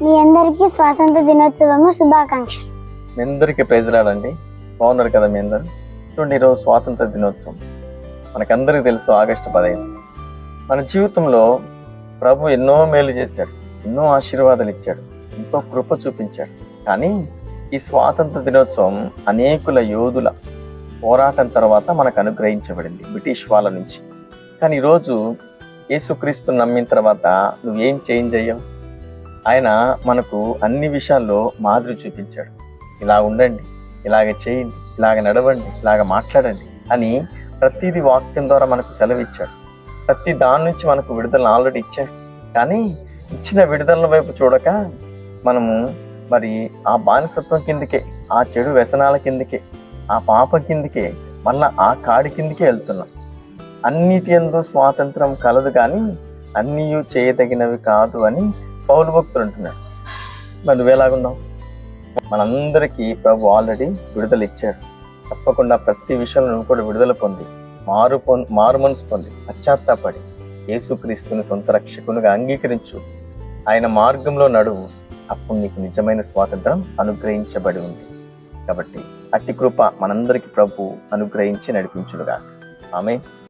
మీ అందరికీ స్వాతంత్ర దినోత్సవము శుభాకాంక్షలు. మీ అందరికీ ప్రైజ్లాడండి బాగున్నారు కదా మీ అందరు? చూడండి ఈరోజు స్వాతంత్ర దినోత్సవం. మనకందరికీ తెలుసు ఆగస్టు పదహైదు. మన జీవితంలో ప్రభు ఎన్నో మేలు చేశాడు ఎన్నో ఆశీర్వాదాలు ఇచ్చాడు ఎంతో కృప చూపించాడు. కానీ ఈ స్వాతంత్ర దినోత్సవం అనేకుల యోధుల పోరాటం తర్వాత మనకు అనుగ్రహించబడింది బ్రిటిష్ వాళ్ళ నుంచి. కానీ ఈరోజు యేసుక్రీస్తు నమ్మిన తర్వాత నువ్వేం చేంజ్ అయ్యావు? ఆయన మనకు అన్ని విషయాల్లో మాదిరి చూపించాడు. ఇలా ఉండండి ఇలాగ చేయండి ఇలాగ నడవండి ఇలాగ మాట్లాడండి అని ప్రతిదీ వాక్యం ద్వారా మనకు సెలవిచ్చాడు. ప్రతి దాని నుంచి మనకు విడుదల ఆల్రెడీ ఇచ్చాడు. కానీ ఇచ్చిన విడుదల వైపు చూడక మనము మరి ఆ బానిసత్వం కిందకే ఆ చెడు వ్యసనాల కిందకే ఆ పాప కిందకే మళ్ళా ఆ కాడి కిందకే వెళ్తున్నాం. అన్నిటి ఎందు స్వాతంత్రం కలదు కానీ అన్నీ చేయదగినవి కాదు అని పౌరు భక్తులు అంటున్నాడు మరి నువ్వేలాగున్నావు మనందరికీ ప్రభు ఆల్రెడీ విడుదల ఇచ్చాడు. తప్పకుండా ప్రతి విషయంలో నువ్వు కూడా విడుదల పొంది మారు పొంది మారు మనసు పొంది పశ్చాత్తాపడి యేసుక్రీస్తుని సొంత రక్షకునిగా అంగీకరించు. ఆయన మార్గంలో నడువు అప్పుడు నీకు నిజమైన స్వాతంత్రం అనుగ్రహించబడి ఉంది. కాబట్టి అట్టి కృప మనందరికీ ప్రభు అనుగ్రహించి నడిపించుడుగా ఆమె